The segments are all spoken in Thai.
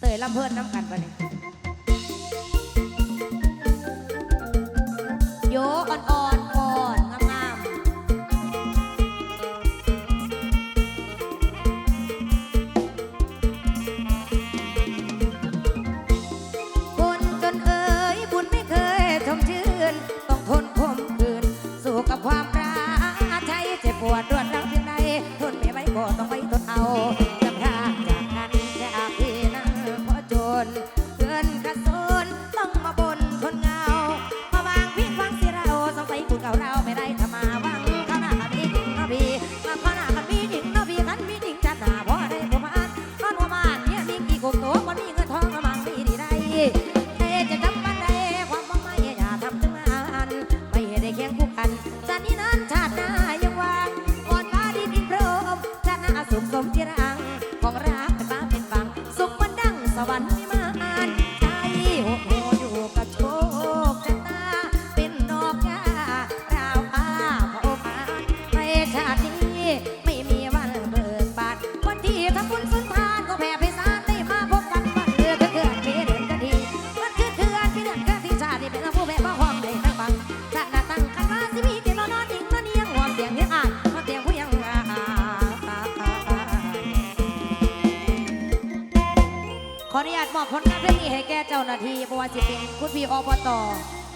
เตยลำเพิ่นน้ำกันไปเนี่ยโยอ่อน ว่าสิเป็นคุณพี่อบต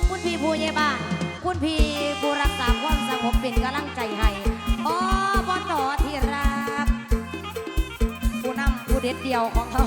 คุณพี่ผู้ใหญ่บ้านคุณพี่ผู้รักษาความสงบเป็นกำลังใจให้อบตที่รักผู้นำผู้เด็ดเดียวของเรา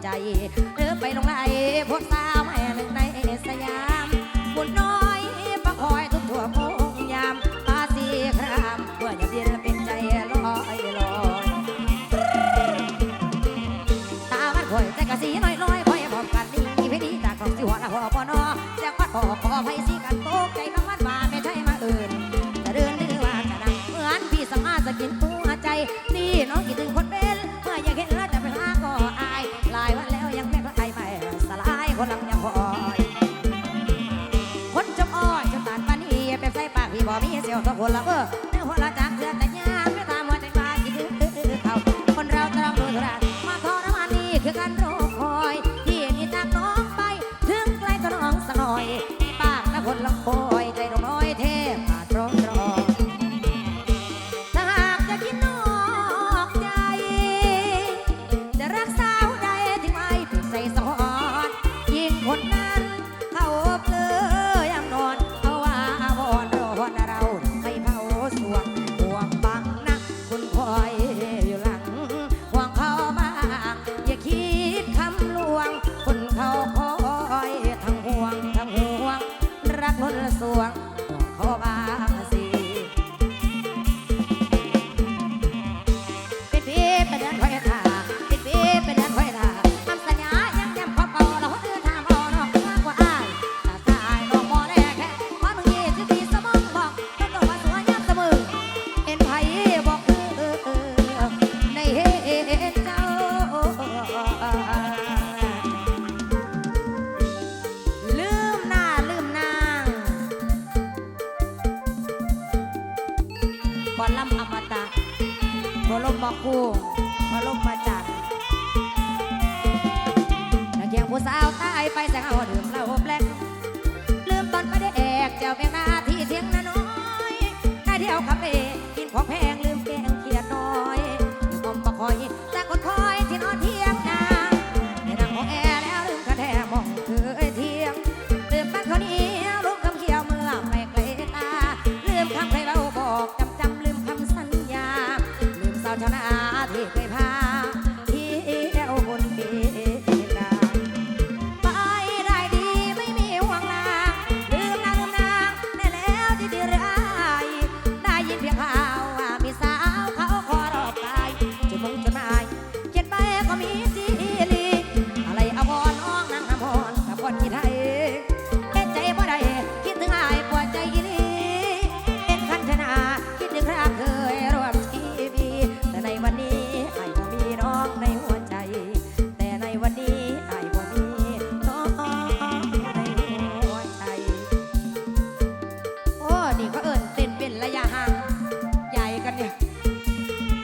die. 我来。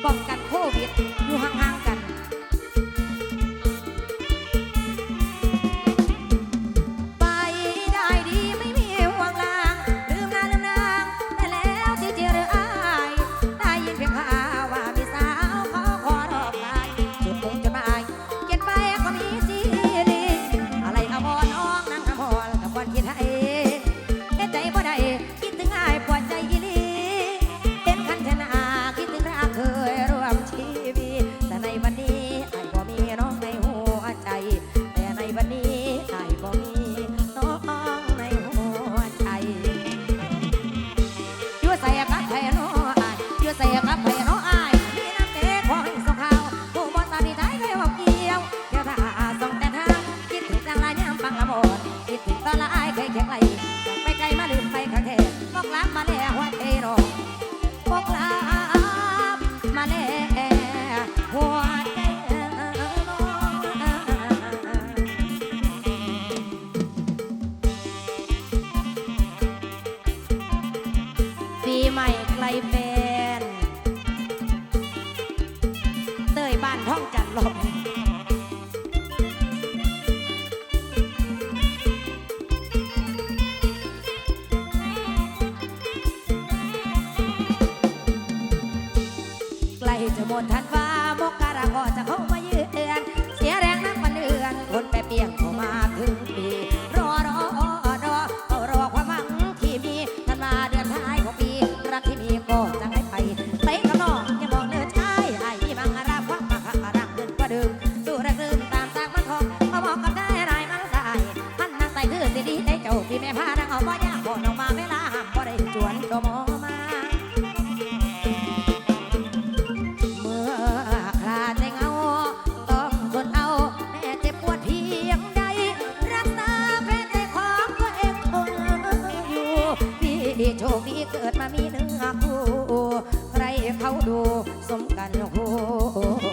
ป้องกันโควิด อยู่ห่าง โชคดีเกิดมามีเนื้อคู่ ใครเขาดูสมกันคู่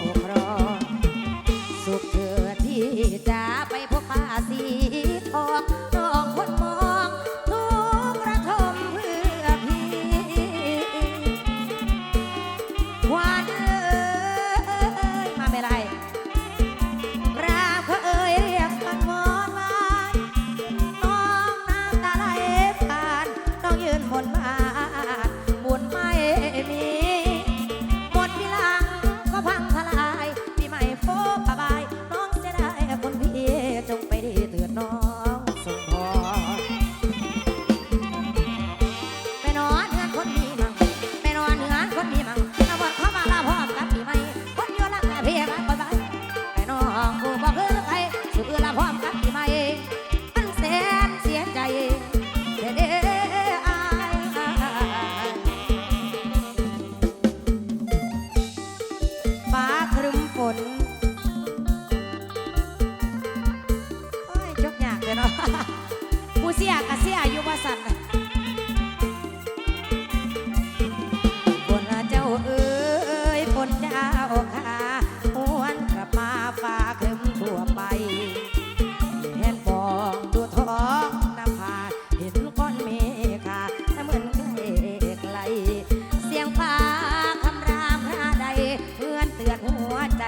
หัวใจ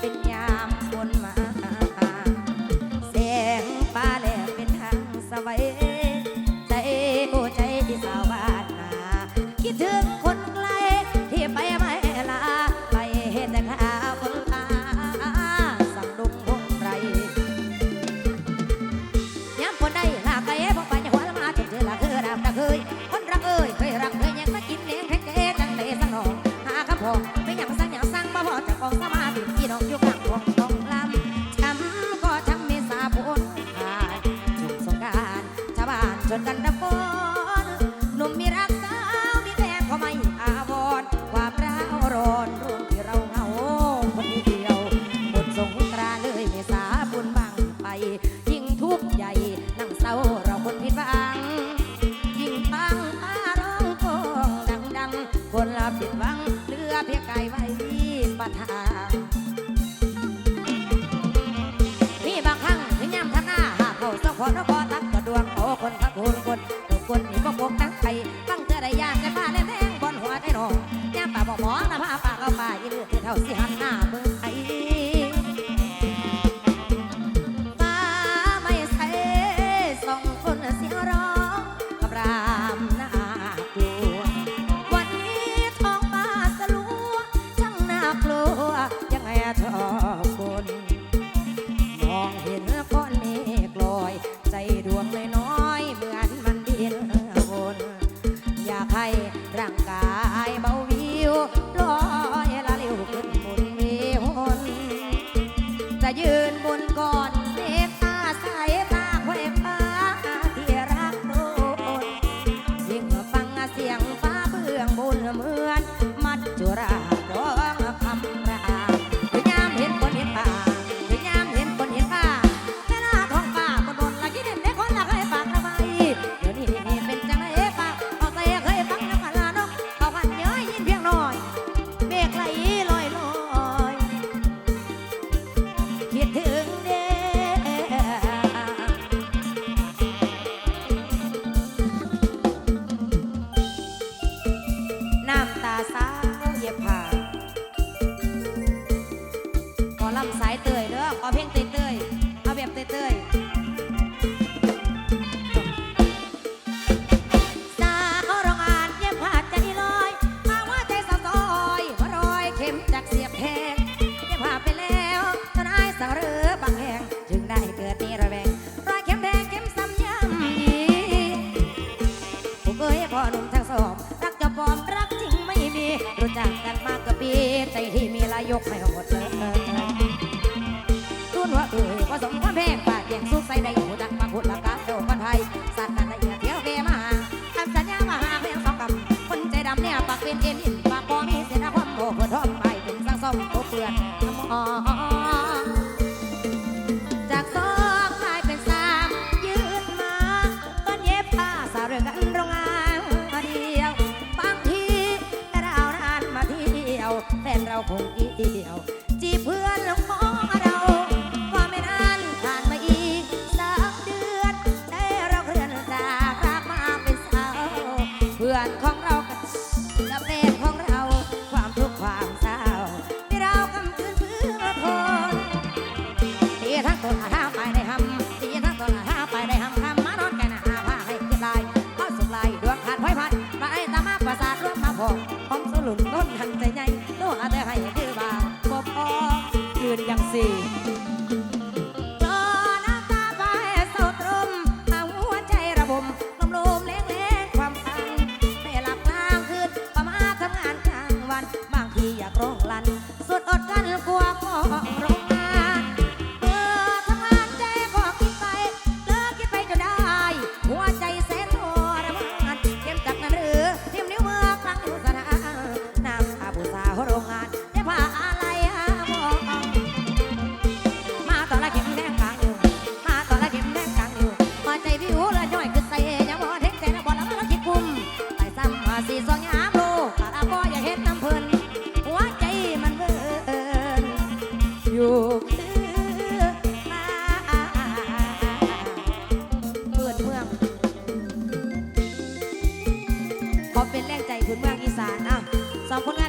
เป็นยา What about มโอเปื่อนน้ำหอม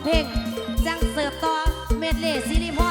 เพลงจังเสิร์ฟต่อเมดเล่ซีรีพอ